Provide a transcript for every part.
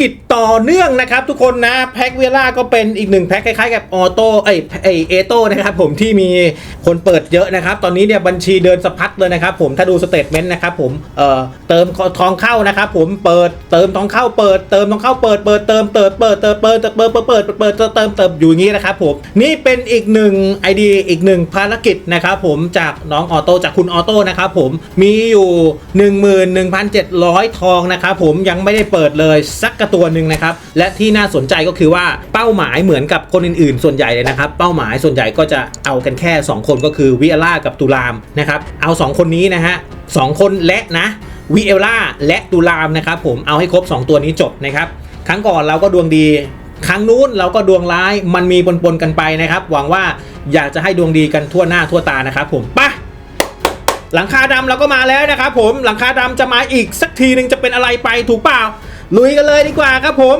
กิจ ต่อเนื่องนะครับทุกคนนะแพ็กเวล่าก็เป็นอีกหนึ่งแพ็กคล้ายๆกับออโต้ไอไอเอโต้นะครับผมที่มีคนเปิดเยอะนะครับ ตอนนี้เนี่ยบัญชีเดินสะพัดเลยนะครับผมถ้าดูสเตทเมนต์นะครับผมเอ่อเติมทองเข้านะครับผมเปิดเติมทองเข้าเปิดเติมทองเข้าเปิดเปิดเติมเติมเปิดเติมเปิดเติมเปิดเปิดเปิดเปิดเติมเติมเติมอยู่อย่างนี้นะครับผมนี่เป็นอีกหนึ่งไอเดียอีกหนึ่งภารกิจนะครับผมจากน้องออโต้จากคุณออโต้นะครับผมมีอยู่ 11,700 ทองนะครับผมยังไม่ได้เปิดเลยสักกระตัวหนึ่งนะครับ และที่น่าสนใจก็คือว่าเป้าหมายเหมือนกับคนอื่นๆ ส่วนใหญ่เลยนะครับ เป้าหมายส่วนใหญ่ก็จะเอากันแค่ 2 คนก็คือวิเอล่ากับตุลามนะครับเอา 2 คนนี้นะฮะสองคนและนะวิเอล่าและตุลามนะครับผมเอาให้ครบ 2 ตัวนี้จบนะครับครั้งก่อนเราก็ดวงดีครั้งนู้นเราก็ดวงร้ายมันมีปนๆกันไปนะครับ หวังว่าอยากจะให้ดวงดีกันทั่วหน้าทั่วตานะครับผมปะหลังคาดำเราก็มาแล้วนะครับผมหลังคาดำจะมาอีกสักทีหนึ่งจะเป็นอะไรไปถูกเปล่า ลุยกันเลยดีกว่าครับผม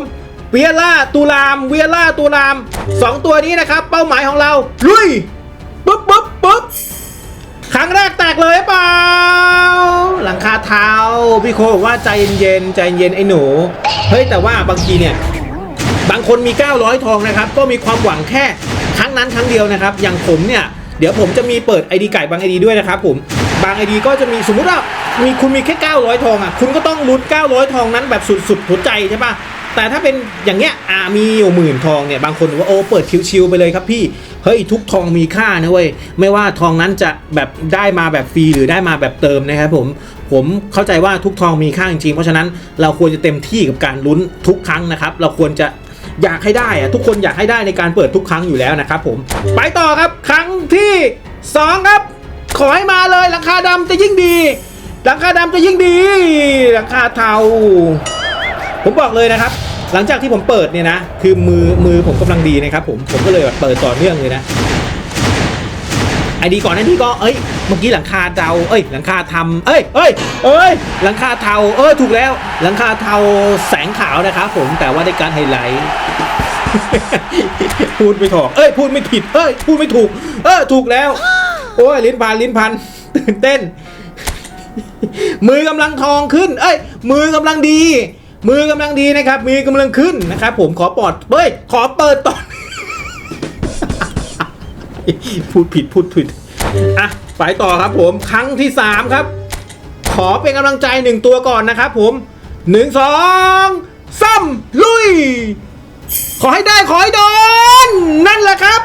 เวียล่าตูลามเวียล่าตูลามสองตัวนี้นะครับ เป้าหมายของเราลุยปุ๊บปุ๊บปุ๊บครั้งแรกแตกเลยเปล่า หลังคาเท้าพี่โคบอกว่าใจเย็นใจเย็นไอ้หนู เฮ้ยแต่ว่าบางทีเนี่ย บางคนมี 900 ทองนะครับ ก็มีความหวังแค่ครั้งนั้นครั้งเดียวนะครับ อย่างผมเนี่ย เดี๋ยวผมจะมีเปิด ID ไก่บาง ID ด้วยนะครับผม บาง ID ก็จะมีสมมุติว่า มีคุณมีแค่ 900 ทองอะ คุณก็ต้องลุ้น900 ทองนั้นแบบสุดๆหัวใจใช่ปะแต่ถ้าเป็นอย่างเงี้ยอ่ามีอยู่หมื่นทองเนี่ยบางคนบอกว่าโอ้เปิดชิวๆไปเลยครับพี่เฮ้ยทุกทองมีค่านะเว้ยไม่ว่าทองนั้นจะแบบได้มาแบบฟรีหรือได้มาแบบเติมนะครับผมผมเข้าใจว่าทุกทองมีค่าจริงๆเพราะฉะนั้นเราควรจะเต็มที่กับการลุ้นทุกครั้งนะครับ เราควรจะอยากให้ได้อะทุกคนอยากให้ได้ในการเปิดทุกครั้งอยู่แล้วนะครับผมไปต่อครับครั้งที่ 2 ครับ ขอให้มาเลยหลังคาดำจะยิ่งดี หลังคาดำจะยิ่งดี หลังคาเทา ผมบอกเลยนะครับ หลังจากที่ผมเปิดเนี่ยนะ คือมือมือผมกำลังดีนะครับผม ผมก็เลยแบบเปิดต่อเนื่องเลยนะ ไอดีก่อนหนั้านที่ก็เอ้ย เมื่อกี้หลังคาเทาเอ้ย หลังคาทำเอ้ย เอ้ย เอ้ย หลังคาเทา เออ ถูกแล้ว หลังคาเทาแสงขาวนะครับผม แต่ว่าได้การไฮไลท์พูดไม่ถูก เอ้ย พูดไม่ผิด เอ้ย พูดไม่ถูก เออ ถูกแล้ว โอ้ย ลิ้นพัน ลิ้นพัน ตื่นเต้น มือกำลังทองขึ้น เอ้ย มือกำลังดี มือกำลังดีนะครับ มือกำลังขึ้นนะครับ ผมขอปอดเฮ้ย ขอเปิดตอนพูดผิดพูดผิดอะไปต่อครับผมครั้งที่3ครับ ขอเป็นกำลังใจหนึ่งตัวก่อนนะครับผมหนึ่งสองซ้ำลุย ขอให้ได้ขอให้โดน นั่นแหละครับ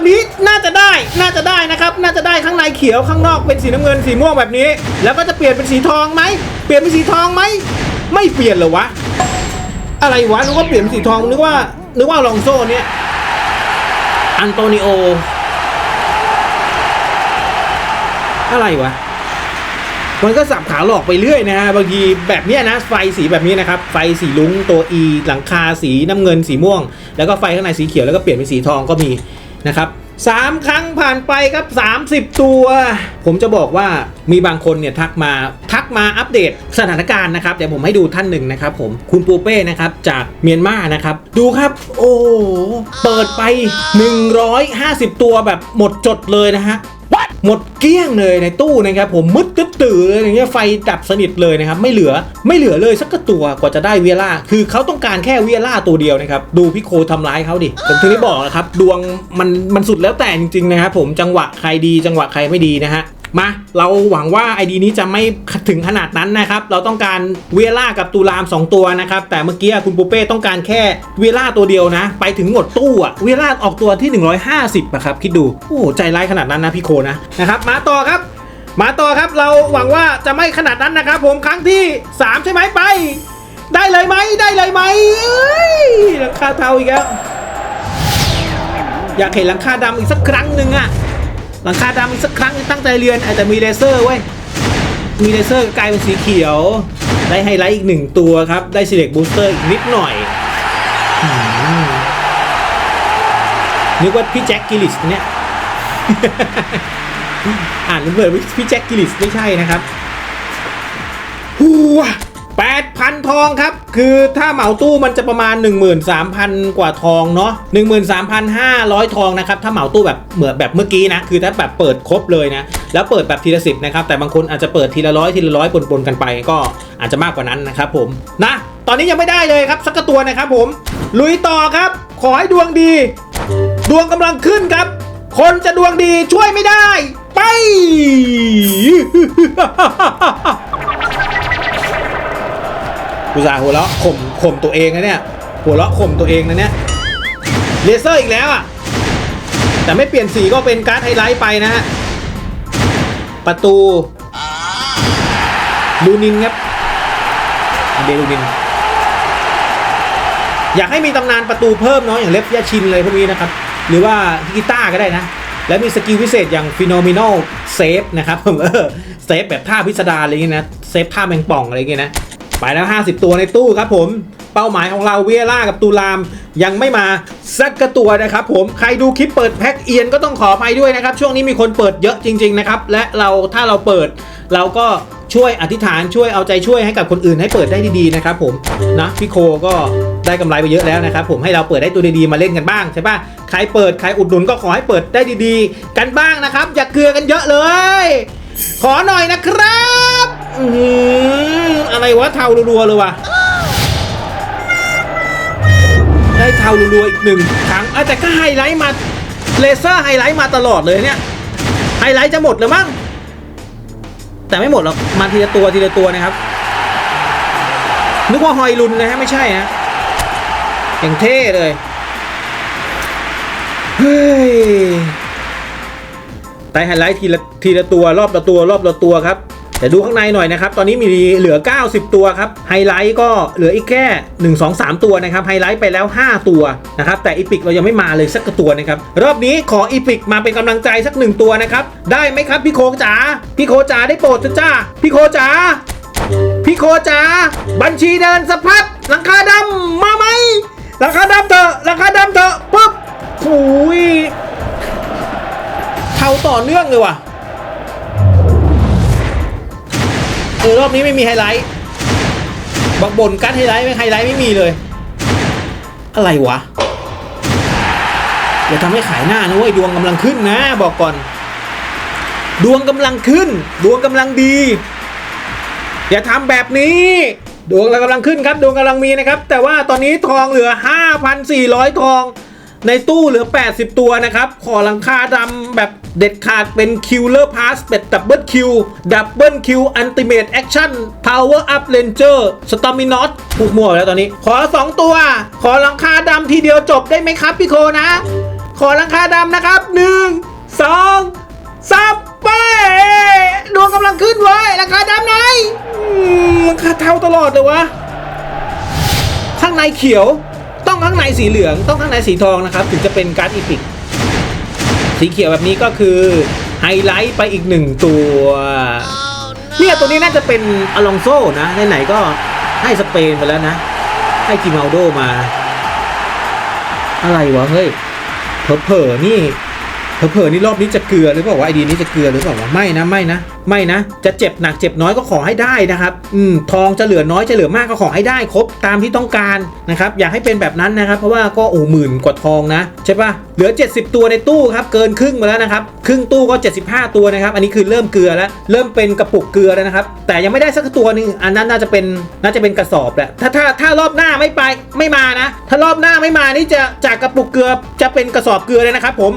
แบบนี้น่าจะได้น่าจะได้นะครับน่าจะได้ข้างในเขียวข้างนอกเป็นสีน้ำเงินสีม่วงแบบนี้ แล้วก็จะเปลี่ยนเป็นสีทองไหมเปลี่ยนเป็นสีทองไหมไม่เปลี่ยนเหรอวะอะไรวะนึกว่าเปลี่ยนเป็นสีทองนึกว่านึกว่าลองโซ่เนี่ยอันโตนิโอ อะไรวะมันก็สับขาหลอกไปเรื่อยนะฮะบางทีแบบนี้นะไฟสีแบบนี้นะครับ ไฟสีลุ้งตัว E หลังคาสีน้ำเงินสีม่วง แล้วก็ไฟข้างในสีเขียวแล้วก็เปลี่ยนเป็นสีทองก็มี นะครับสามครั้งผ่านไปครับ 30 ตัว ผมจะบอกว่ามีบางคนเนี่ยทักมาทักมาอัปเดตสถานการณ์นะครับเดี๋ยวผมให้ดูท่านหนึ่งนะครับผมคุณปูเป้นะครับจากเมียนมานะครับ ดูครับ โอ้เปิดไป 150 ตัวแบบหมดจดเลยนะฮะ หมดเกลี้ยงเลยในตู้นะครับผมมืดตึ๊ดตื่อเลยอย่างเงี้ยไฟดับสนิทเลยนะครับไม่เหลือไม่เหลือเลยสักตัวกว่าจะได้เวียล่าคือเขาต้องการแค่เวียล่าตัวเดียวนะครับดูพี่โคทำร้ายเขาดิผมถึงได้บอกนะครับดวงมันมันสุดแล้วแต่จริงๆนะครับผมจังหวะใครดีจังหวะใครไม่ดีนะฮะ มา เราหวังว่าไอดีนี้จะไม่ถึงขนาดนั้นนะครับ เราต้องการเวล่ากับตูราม 2 ตัวนะครับ แต่เมื่อกี้คุณปูเป้ต้องการแค่เวล่าตัวเดียวนะ ไปถึงหมดตู้อะเวล่าออกตัวที่ 150อะครับ คิดดู โอ้โหใจร้ายขนาดนั้นนะพี่โคนะนะครับ มาต่อครับมาต่อครับเราหวังว่าจะไม่ขนาดนั้นนะครับ ผมครั้งที่ 3 ใช่ไหมไป ได้เลยไหมได้เลยไหมเอ้ยหลังคาเทาอีกแล้วอยากเห็นหลังคาดำอีกสักครั้งหนึ่งอะ หลังคาดำอีกสักครั้งตั้งใจเรียนอาจจะมีเลเซอร์เว้ยมีเลเซอร์กลายเป็นสีเขียว ได้ไฮไลท์อีกหนึ่งตัวครับ ได้ select booster อีกนิดหน่อยอนึกว่าพี่แจ็คกิลิสเนี่ยอ่านเหมือนพี่แจ็คกิลิสไม่ใช่นะครับฮูว 8,000 ทองครับ คือถ้าเหมาตู้มันจะประมาณ 13,000 กว่าทองเนาะ13,500 ทองนะครับ ถ้าเหมาตู้แบบเหมือนแบบเมื่อกี้นะ คือถ้าแบบเปิดครบเลยนะ แล้วเปิดแบบทีละสิบนะครับ แต่บางคนอาจจะเปิดทีละร้อยทีละร้อยปนๆกันไป ก็อาจจะมากกว่านั้นนะครับผม นะ ตอนนี้ยังไม่ได้เลยครับสักตัวนะครับผม ลุยต่อครับ ขอให้ดวงดี ดวงกำลังขึ้นครับ คนจะดวงดีช่วยไม่ได้ ไป อุตส่าหัวเราะข่มข่มตัวเองนะเนี่ย หัวเราะข่มตัวเองนะเนี่ยเลเซอร์อีกแล้วอะ แต่ไม่เปลี่ยนสีก็เป็นการ์ดไฮไลท์ไปนะฮะ ประตูลูนินครับเดลูนิน อยากให้มีตำนานประตูเพิ่มเนาะอย่างเล็บยาชินเลยพวกนี้นะครับ หรือว่าฮิกิต้าก็ได้นะ แล้วมีสกิลพิเศษอย่าง Phenomenal Save นะครับผมเออเซฟแบบท่าพิสดารอะไรเงี้ยนะ เซฟท่าแมงป่องอะไรเงี้ยนะ ไปแล้ว 50 ตัวในตู้ครับผม เป้าหมายของเราเวียล่ากับตูรามยังไม่มาสักกระตัวนะครับผมใครดูคลิปเปิดแพ็คเอียนก็ต้องขออภัยด้วยนะครับ ช่วงนี้มีคนเปิดเยอะจริง ๆ นะครับ และเราถ้าเราเปิด เราก็ช่วยอธิษฐานช่วยเอาใจช่วยให้กับคนอื่นให้เปิดได้ดีๆนะครับผมนะพี่โคก็ได้กำไรไปเยอะแล้วนะครับผมให้เราเปิดได้ตัวดีๆมาเล่นกันบ้างใช่ปะใครเปิดใครอุดหนุนก็ขอให้เปิดได้ดีๆ กันบ้างนะครับ อย่าเกลือกันเยอะเลย ขอหน่อยนะครับ อือหือะไรวะเทารัวๆเลยวะได้เทารัวๆอีกหนึ่งครั้งแต่ก็ไฮไลท์มาเลเซอร์ไฮไลท์มาตลอดเลยเนี่ยไฮไลท์จะหมดแล้วมั้งแต่ไม่หมดหรอกมาทีละตัวทีละตัวนะครับ นึกว่าฮอยลุนนะฮะไม่ใช่ฮะอย่างเท่เลยเฮ้ยไต่ไฮไลท์ทีละทีละตัวรอบละตัวรอบละตัวครับ แต่ดูข้างในหน่อยนะครับ ตอนนี้มีเหลือ 90 ตัวครับ ไฮไลท์ก็เหลืออีกแค่ 1 2 3 ตัวนะครับ ไฮไลท์ไปแล้ว 5 ตัวนะครับ แต่อีพิกเรายังไม่มาเลยสักตัวนะครับ รอบนี้ขออีพิกมาเป็นกำลังใจสักหนึ่งตัวนะครับ ได้ไหมครับพี่โคจ๋า พี่โคจ๋าได้โปรดจ้า พี่โคจ๋า พี่โคจ๋า บัญชีเดินสะพัดหลังคาดำมาไหมหลังคาดำเถอะหลังคาดำเถอะปุ๊บหูยเทาต่อเนื่องเลยว่ะ เออรอบนี้ไม่มีไฮไลท์บอกบ่นการดไฮไลท์ไม่ไฮไลท์ไม่มีเลย อะไรวะอย่าทำให้ขายหน้านะเว้ยดวงกำลังขึ้นนะ บอกก่อน ดวงกำลังขึ้น ดวงกำลังดี อย่าทำแบบนี้ ดวงเรากำลังขึ้นครับ ดวงกำลังมีนะครับ แต่ว่าตอนนี้ทองเหลือ 5,400 ทอง ในตู้เหลือ 80 ตัวนะครับ ขอหลังคาดำแบบเด็ดขาดเป็นคิวเลอร์พาสเป็นดับเบิลคิวดับเบิลคิวอันติเมตแอคชั่นพาวเวอร์อัพเลนเจอร์สตอมินอตพูดมั่วแล้วตอนนี้ ขอ 2 ตัว ขอหลังคาดำทีเดียวจบได้ไหมครับพี่โคนะ ขอหลังคาดำนะครับ 1 2 3 ไปดวงกำลังขึ้นเว้ยราคาดำไหนอืมราคาเท่าตลอดเลยวะข้างในเขียว ต้องข้างในสีเหลืองต้องข้างในสีทองนะครับ ถึงจะเป็นการ์ดอีพิกสีเขียวแบบนี้ก็คือไฮไลท์ไปอีกหนึ่งตัวเนี่ยตัวนี้น่าจะเป็นอลองโซนะไหนๆก็ให้สเปนไปแล้วนะ ให้กิมาโดมา อะไรวะเฮ้ยเผลอๆนี่เผลอๆนี่รอบนี้จะเกลือหรือเปล่าวะไอดีนี้จะเกลือหรือเปล่าวะไม่นะไม่นะไม่นะ จะเจ็บหนักเจ็บน้อยก็ขอให้ได้นะครับ อืมทองจะเหลือน้อยจะเหลือมากก็ขอให้ได้ครบตามที่ต้องการนะครับ อยากให้เป็นแบบนั้นนะครับ เพราะว่าก็โอ้หมื่นกว่าทองนะใช่ปะเหลือ 70 ตัวในตู้ครับ เกินครึ่งมาแล้วนะครับ ครึ่งตู้ก็ 75 ตัวนะครับ อันนี้คือเริ่มเกลือแล้ว เริ่มเป็นกระปุกเกลือแล้วนะครับ แต่ยังไม่ได้สักตัวนึง อันนั้นน่าจะเป็นน่าจะเป็นกระสอบแหละ ถ้าถ้าถ้ารอบหน้าไม่ไปไม่มานะ ถ้ารอบหน้าไม่มานี่จะจากกระปุกเกลือจะเป็นกระสอบเกลือเลยนะครับผม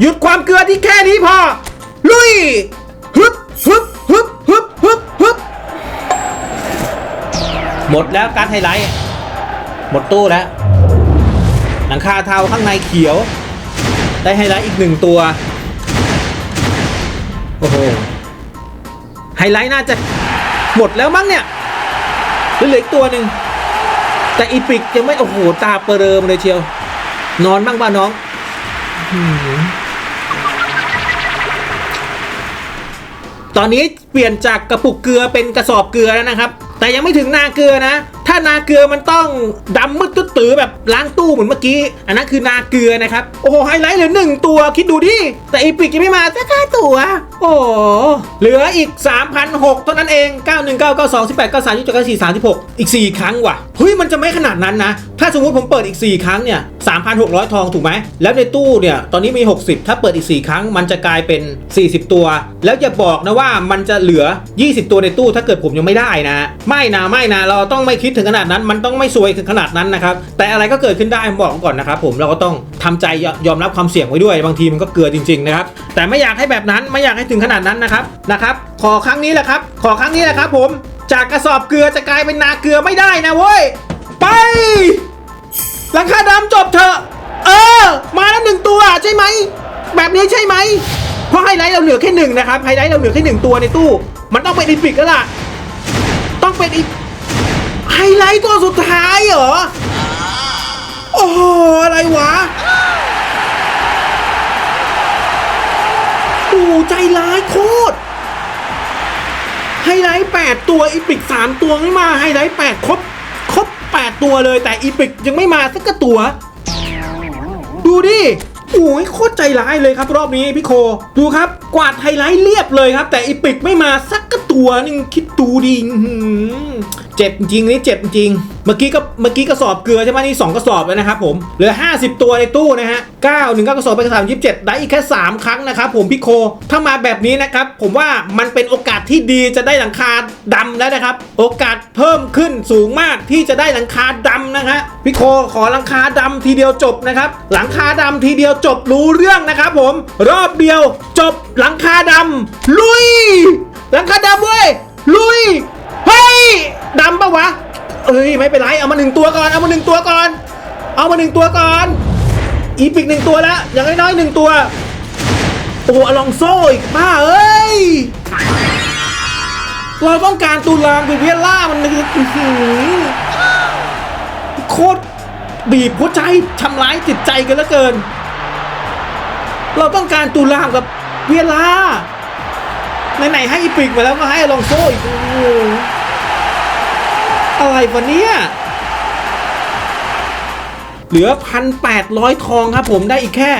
หยุดความเกลือที่แค่นี้พอ ลุย ฮึบฮึบฮึบฮึบฮึบฮึบหมดแล้วการไฮไลท์ หมดตู้แล้ว หลังคาเทาข้างในเขียว ได้ไฮไลท์อีกหนึ่งตัว โอ้โห ไฮไลท์น่าจะหมดแล้วมั้งเนี่ยหรือเหลืออีกตัวหนึ่ง แต่อีพิกยังไม่ โอ้โห ตาเปริมเลยเชียว นอนบ้างบ้าน้อง ตอนนี้เปลี่ยนจากกระปุกเกลือเป็นกระสอบเกลือแล้วนะครับ แต่ยังไม่ถึงนาเกลือนะ ถ้านาเกลือมันต้องดำมืดตื้อตือแบบล้างตู้เหมือนเมื่อกี้ อันนั้นคือนาเกลือนะครับ โอ้โหไฮไลท์เหลือหนึ่งตัวคิดดูดิ แต่อีปิกยังไม่มาสักห้าตัว ห เหลืออีก 3,006เท่านั้นเอง 919 92 18 93 29 4 36 อีก 4 ครั้งว่ะ เฮ้ย มันจะไม่ขนาดนั้นนะ ถ้าสมมติผมเปิดอีก 4 ครั้งเนี่ย 3,600 ทองถูกไหม แล้วในตู้เนี่ย ตอนนี้มี 60 ถ้าเปิดอีก 4 ครั้ง มันจะกลายเป็น 40 ตัว แล้วอย่าบอกนะว่ามันจะเหลือ 20 ตัวในตู้ ถ้าเกิดผมยังไม่ได้นะ ไม่นะ ไม่นะ เราต้องไม่คิดถึงขนาดนั้น มันต้องไม่ซวยถึงขนาดนั้นนะครับ แต่อะไรก็เกิดขึ้นได้ผมบอกก่อนนะครับผมเราก็ต้องทำใจยอมรับความเสี่ยงไว้ด้วย บางทีมันก็เกลือจริงๆนะครับ แต่ไม่อยากให้แบบนั้น ไม่อยากให้ถึงขนาดนั้นนะครับนะครับ ขอครั้งนี้แหละครับ ขอครั้งนี้แหละครับ ผมจากกระสอบเกลือจะกลายเป็นนาเกลือไม่ได้นะเว้ยไปหลังคาดำจบเถอะ เออ มาแล้วหนึ่งตัวใช่ไหม แบบนี้ใช่ไหม เพราะไฮไลท์เราเหลือแค่หนึ่งนะครับ ไฮไลท์เราเหลือแค่หนึ่งตัวในตู้ มันต้องเป็นอีพิกแล้วล่ะ ต้องเป็นอีไฮไลท์ตัวสุดท้ายเหรอ โอ้โห อะไรวะ หใจร้ายโคตรไฮไลท์8ตัวอีพิก3ตัวไม่มาไฮไลท์8ครบครบ8ตัวเลยแต่อีพิกยังไม่มาสักกระตัว ดูดิโอ้ยโคตรใจร้ายเลยครับรอบนี้พี่โค ดูครับ กวาดไฮไลท์เรียบเลยครับ แต่อีพิกไม่มาสักกระตัวนึงคิดดูดิหื เจ็บจริงนี่เจ็บจริง เมื่อกี้ก็เมื่อกี้กระสอบเกลือใช่ไหมนี่สองกระสอบแล้วนะครับผมเหลือ 50 ตัวในตู้นะฮะ9 1 9กระสอบไปกระสอบ27 ได้อีกแค่ 3 ครั้งนะครับผมพี่โค ถ้ามาแบบนี้นะครับผมว่ามันเป็นโอกาสที่ดีจะได้หลังคาดำแล้วนะครับ โอกาสเพิ่มขึ้นสูงมากที่จะได้หลังคาดำนะฮะพี่โคขอหลังคาดำทีเดียวจบนะครับหลังคาดำทีเดียวจบรู้เรื่องนะครับผมรอบเดียวจบหลังคาดำลุย หลังคาดำเว้ยลุยเฮ้ย ดำปะวะ เอ้ยไม่เป็นไรเอามาหนึ่งตัวก่อนเอามาหนึ่งตัวก่อน เอามาหนึ่งตัวก่อน อีพิกหนึ่งตัวแล้วอย่างน้อยๆหนึ่งตัว โอ้อลองโซ่อีกบ้าเอ้ยเราต้องการตูลามคือเวียล่ามันโคตรบีบหัวใจทำร้ายจิตใจกันเหลือเกิน เราต้องการตูลามกับเวียล่าไหนๆให้อีพิกมาแล้วก็ให้อลองโซ่อีก อะไรวะเนี่ยเหลือพันแปดร้อยทองครับผมได้อีกแค่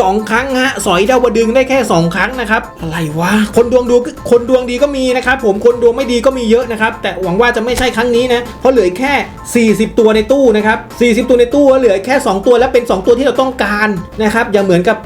สองครั้งฮะสอยดาวดึงได้แค่สองครั้งนะครับอะไรวะคนดวงดูคนดวงดีก็มีนะครับผมคนดวงไม่ดีก็มีเยอะนะครับแต่หวังว่าจะไม่ใช่ครั้งนี้นะเพราะเหลือแค่ 40 ตัวในตู้นะครับ40 ตัวในตู้เหลือแค่ 2 ตัวและเป็น 2 ตัวที่เราต้องการนะครับอย่าเหมือนกับ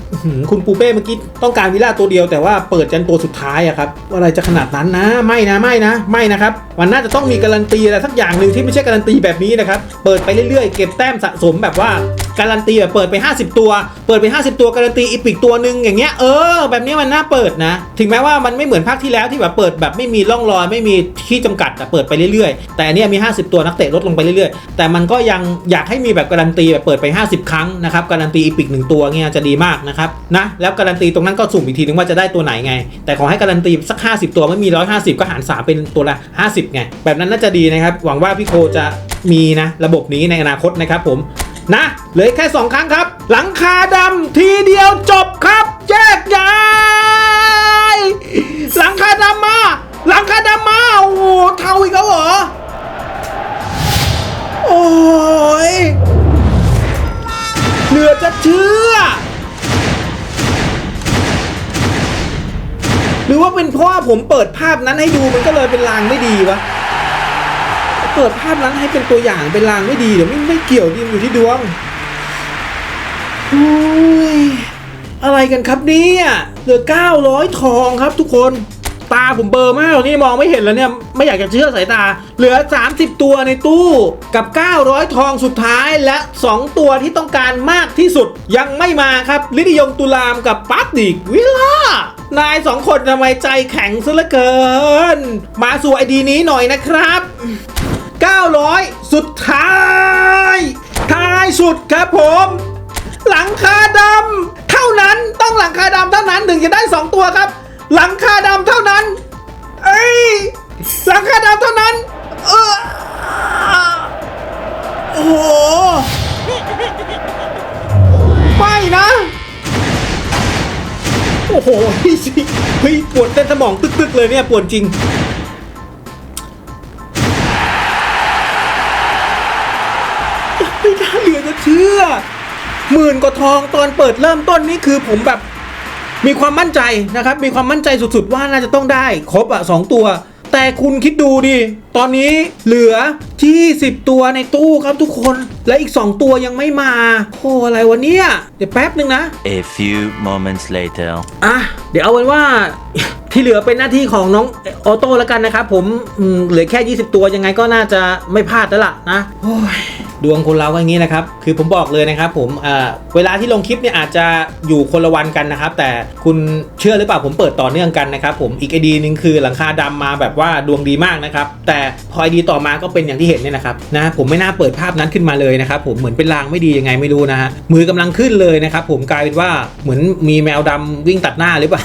คุณปูเป้เมื่อกี้ต้องการวิลล่าตัวเดียวแต่ว่าเปิดจนตัวสุดท้ายอะครับอะไรจะขนาดนั้นนะไม่นะไม่นะไม่นะครับมันน่าจะต้องมีการันตีอะไรสักอย่างหนึ่งที่ไม่ใช่การันตีแบบนี้นะครับเปิดไปเรื่อยๆ เก็บแต้มสะสมแบบว่าการันตีแบบเปิดไป 50 ตัว เปิดไป 50 ตัวการันตีอีพิกตัวหนึ่งอย่างเงี้ยเออแบบนี้มันน่าเปิดนะ ถึงแม้ว่ามันไม่เหมือนภาคที่แล้วที่แบบเปิดแบบไม่มีร่องรอยไม่มีที่จำกัดแต่เปิดไปเรื่อยๆ แต่อันเนี้ยมี 50 ตัวนักเตะลดลงไปเรื่อยๆ แต่มันก็ยังอยากให้มีแบบการันตีแบบเปิดไป 50 ครั้งนะครับการันตีอีพิกหนึ่งตัวเงี้ยจะดีมากนะครับนะแล้วการันตีตรงนั้นก็สุ่มอีกทีนึงว่าจะได้ตัวไหนไง แต่ขอให้การันตีสัก 50 ตัวไม่มี 150 ก็หาร 3 เป็นตัวละ 50 ไง แบบนั้นน่าจะดีนะครับหวังว่าพี่โคจะมีนะระบบนี้ในอนาคตนะครับผม นะเหลือแค่ 2 ครั้งครับ หลังคาดำทีเดียวจบครับ แยกย้ายหลังคาดำมา หลังคาดำมาโอ้โหเท่าอีกแล้วเหรอโอ้ยเหลือจะเชื่อ หรือว่าเป็นเพราะว่าผมเปิดภาพนั้นให้ดูมันก็เลยเป็นลางไม่ดีวะ ปิดภาพนั้นให้เป็นตัวอย่างเป็นลางไม่ดีเดี๋ยวไม่ไม่เกี่ยวดีอยู่ที่ดวงอุ้ยอะไรกันครับเนี่ยเหลือ 900 ทองครับทุกคนตาผมเบลอร์มากนี่มองไม่เห็นแล้วเนี่ย ไม่อยากจะเชื่อสายตา เหลือ 30 ตัวในตู้กับ 900 ทองสุดท้ายและ 2 ตัวที่ต้องการมากที่สุดยังไม่มาครับ ลิดิยงตุลามกับปั๊บดิกวิลล่านายสองคนทำไมใจแข็งซะเหลือเกิน มาสู่ไอดีนี้หน่อยนะครับ 900 สุดท้าย ท้ายสุดครับผม หลังคาดำเท่านั้นต้องหลังคาดำเท่านั้นถึงจะได้ 2 ตัวครับ หลังคาดำเท่านั้น เอ้ยหลังคาดำเท่านั้น เออโอ้โหไม่นะ โอ้โหเฮ้ยเฮ้ยปวดเต้นสมองตึกๆเลยเนี่ยปวดจริง มื่นกว่าทองตอนเปิดเริ่มต้นนี่คือผมแบบ มีความมั่นใจนะครับ มีความมั่นใจสุดๆว่าน่าจะต้องได้ครบอะสองตัว แต่คุณคิดดูดิ ตอนนี้เหลือ20ตัวในตู้ครับทุกคน และอีก 2 ตัวยังไม่มาโอ้อะไรวะเนี่ย เดี๋ยวแป๊บนึงนะ A few moments later. อะ เดี๋ยวเอาเป็นว่าที่เหลือเป็นหน้าที่ของน้องออโต้แล้วกันนะครับผมเหลือแค่ 20 ตัวยังไงก็น่าจะไม่พลาดแล้วล่ะนะดวงคนเราก็อย่างนี้นะครับ คือผมบอกเลยนะครับผมเวลาที่ลงคลิปเนี่ยอาจจะอยู่คนละวันกันนะครับ แต่คุณเชื่อหรือเปล่าผมเปิดต่อเนื่องกันนะครับผมอีกไอดีนึงคือหลังคาดำมาแบบว่าดวงดีมากนะครับ แต่พอไอดีต่อมาก็เป็นอย่างที่เห็นเนี่ยนะครับนะผมไม่น่าเปิดภาพนั้นขึ้นมาเลยนะครับผมเหมือนเป็นลางไม่ดียังไงไม่รู้นะฮะมือกำลังขึ้นเลยนะครับผมกลายเป็นว่าเหมือนมีแมวดำวิ่งตัดหน้าหรือเปล่า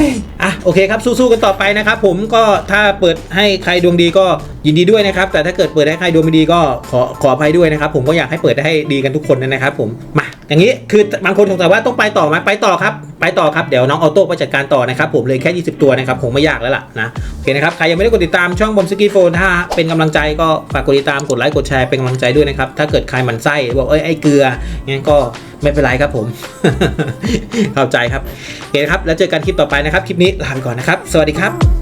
ยอะโอเคครับสู้ๆกันต่อไปนะครับ ผมก็ถ้าเปิดให้ใครดวงดีก็ยินดีด้วยนะครับ แต่ถ้าเกิดเปิดให้ใครดวงไม่ดีก็ขอขออภัยด้วยนะครับ ผมก็อยากให้เปิดให้ดีกันทุกคนนะครับ ผมมา อย่างนี้คือบางคนสงสัยว่าต้องไปต่อไหมไปต่อครับ ไปต่อครับ เดี๋ยวน้องออโต้ไปจัดการต่อนะครับ ผมเลยแค่ 20 ตัวนะครับ คงไม่ยากแล้วล่ะนะ โอเคนะครับ ใครยังไม่ได้กดติดตามช่องบอมสกีโฟนถ้าเป็นกำลังใจก็ฝากกดติดตามกดไลค์กดแชร์เป็นกำลังใจด้วยนะครับ ถ้าเกิดใครหมันไส้บอกเอ้ยไอ้เกลืองั้นก็ไม่เป็นไรครับผม เข้าใจครับโอเคครับแล้วเจอกันคลิปต่อไปนะครับคลิปนี้ลาไปก่อนนะครับ สวัสดีครับ